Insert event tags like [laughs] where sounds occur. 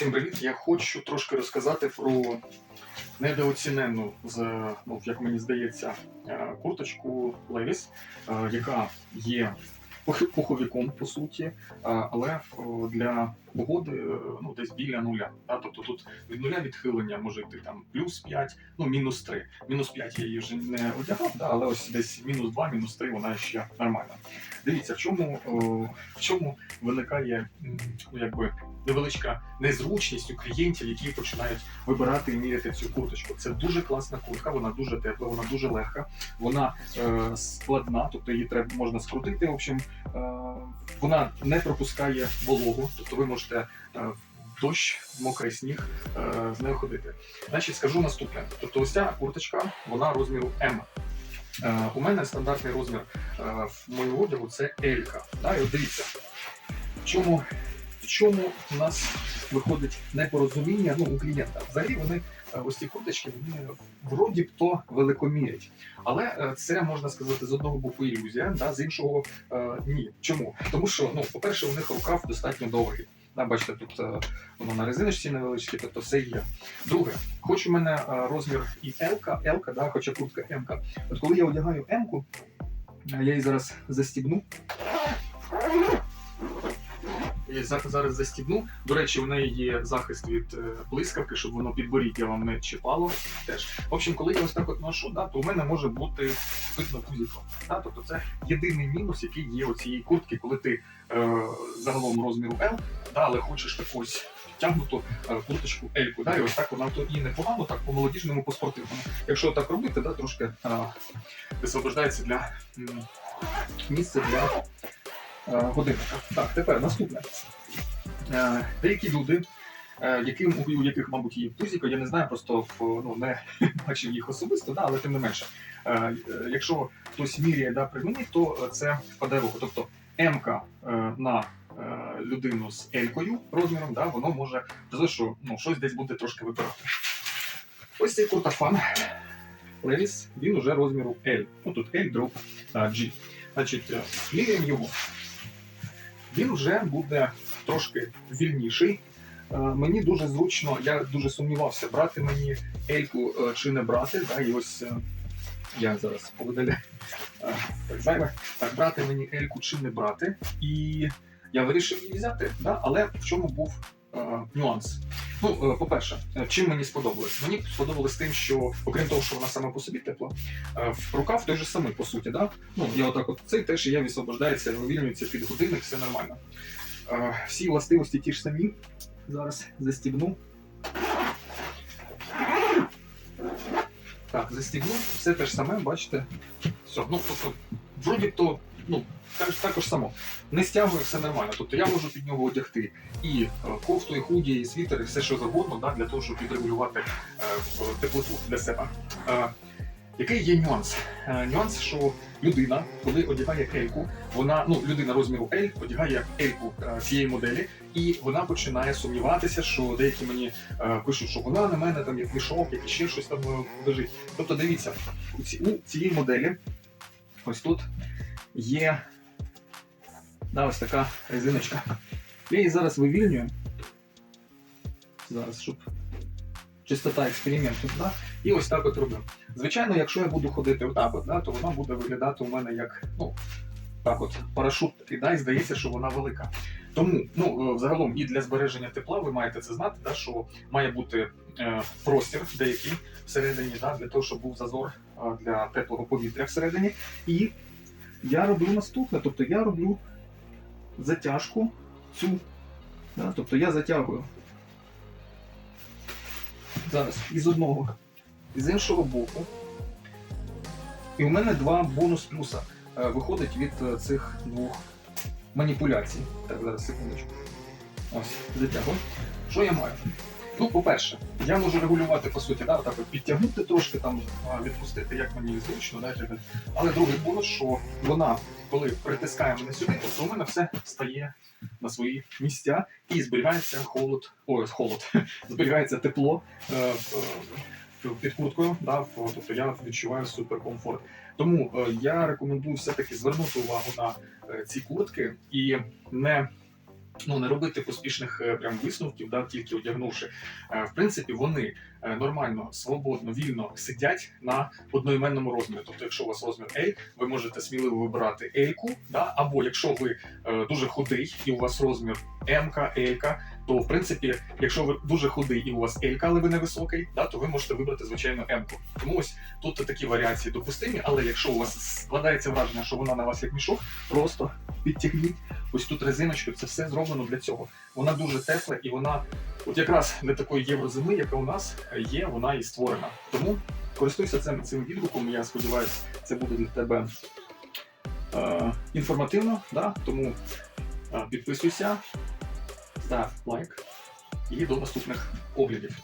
Всім привіт! Я хочу трошки розказати про недооцінену, ну, як мені здається, е, курточку Levi's, е, яка є пуховіком, по суті, е, але для погоди е, ну, десь біля нуля. Да? Тобто тут від нуля відхилення може йти там плюс 5, ну мінус 3. Мінус 5 я її вже не одягав, да? але ось десь мінус 2, мінус 3 вона ще нормальна. Дивіться, в чому, в чому виникає ну, якби, невеличка незручність у клієнтів, які починають вибирати і міряти цю курточку. Це дуже класна куртка, вона дуже тепла, вона дуже легка, вона е, складна, тобто її треба можна скрутити. В общем, е, вона не пропускає вологу, тобто ви можете е, в дощ, в мокрий сніг е, з нею ходити. Значить, скажу наступне: тобто, ось ця курточка, вона розміру М. Е, у мене стандартний розмір в моєму одягу це L. Да, і от дивіться, в чому, в чому у нас виходить непорозуміння ну, у клієнта. Взагалі вони ось ці курточки вони вроді б то великомірять. Але це можна сказати з одного боку ілюзія, да, з іншого ні. Чому? Тому що, ну, по-перше, у них рукав достатньо довгий. Бачите, тут е, воно на резиночці невеличкі, тобто все є. Друге, хоч у мене е, розмір і L, L, да, хоча куртка М. От коли я одягаю М, я її зараз застібну. Я зараз, застібну. До речі, у неї є захист від е, блискавки, щоб воно підборіддя вам не чіпало. Теж. В общем, коли я ось так от ношу, да, то у мене може бути видно пузіко. Да? Тобто це єдиний мінус, який є у цієї куртки, коли ти е, загалом розміру L, да, але хочеш таку ось тягнуту е, курточку L. Да? І ось так вона то і непогано, так по молодіжному, по спортивному. Якщо так робити, да, трошки е, висвобождається для місця для е, годинника. Так, тепер наступне. Е, Деякі люди, яким, у яких, мабуть, є пузіко, я не знаю, просто ну, не [laughs] бачив їх особисто, да, але тим не менше. Якщо хтось міряє да, при мені, то це впаде в руку. Тобто М на людину з L розміром, да, воно може що ну, щось десь буде трошки вибирати. Ось цей куртофан Levi's, він уже розміру L. Ну тут L дроп G. Значить, е, міряємо його. Він вже буде трошки вільніший. Е, Мені дуже зручно, я дуже сумнівався, брати мені Ельку е, чи не брати. Да, і ось я зараз поведелю так. Так, брати мені Ельку чи не брати. І я вирішив її взяти, да, але в чому був е, нюанс? Ну, е, по-перше, е, чим мені сподобалось? Мені сподобалось тим, що, окрім того, що вона сама по собі тепла, е, в рукав той же самий, по суті, да? Ну, я отак от цей теж я висвобождається, вивільнюється під годинник, все нормально. Е, Всі властивості ті ж самі. Зараз застібну. Так, застібну, все те ж саме, бачите. Все, ну тобто, вроді то, ну, так, також само. Не стягує все нормально. Тобто я можу під нього одягти і е, кофту, і худі, і світер, і все що завгодно, да, для того, щоб підрегулювати е, теплоту для себе. Е, який є нюанс? Нюанс, що людина, коли одягає ельку, вона, ну, людина розміру L одягає ельку цієї моделі, і вона починає сумніватися, що деякі мені пишуть, що вона на мене там як мішок, як ще щось там лежить. Тобто, дивіться, у цієї моделі, ось тут є да, ось така резиночка. Я її зараз вивільнюю. Зараз, щоб чистота експерименту. Да? І ось так от роблю. Звичайно, якщо я буду ходити отак, от, да, то вона буде виглядати у мене як ну, так от, парашут такий, да, і здається, що вона велика. Тому, ну, е, взагалом, і для збереження тепла ви маєте це знати, да, що має бути е, простір деякий всередині, да, для того, щоб був зазор е, для теплого повітря всередині. І я роблю наступне, тобто я роблю затяжку цю. Да, тобто я затягую зараз із одного і з іншого боку. І у мене два бонус плюса е, виходить від е, цих двох маніпуляцій. Так, зараз секундочку. Ось, затягую. Що я маю? Ну, по-перше, я можу регулювати, по суті, да, отак от підтягнути трошки, там, відпустити, як мені зручно, да, але другий бонус, що вона, коли притискає мене сюди, то у мене все стає на свої місця і зберігається холод, ой, холод, [laughs] зберігається тепло е, е, під курткою, да, тобто я відчуваю суперкомфорт. Тому е, я рекомендую все-таки звернути увагу на е, ці куртки і не Ну, не робити поспішних е, прям висновків, да, тільки одягнувши. Е, В принципі, вони е, нормально, свободно, вільно сидять на одноіменному розмірі. Тобто, якщо у вас розмір L, ви можете сміливо вибирати L, да, або якщо ви дуже худий і у вас розмір М, L, то в принципі, якщо ви дуже худий і у вас L, але ви не високий, да, то ви можете вибрати звичайно М. Тому ось тут такі варіації допустимі, але якщо у вас складається враження, що вона на вас як мішок, просто підтягніть ось тут резиночку, це все зроблено для цього. Вона дуже тепла і вона, от якраз для такої єврозими, яка у нас є, вона і створена. Тому користуйся цим, цим відгуком. Я сподіваюся, це буде для тебе е, інформативно. Да? Тому е, підписуйся, став лайк і до наступних оглядів.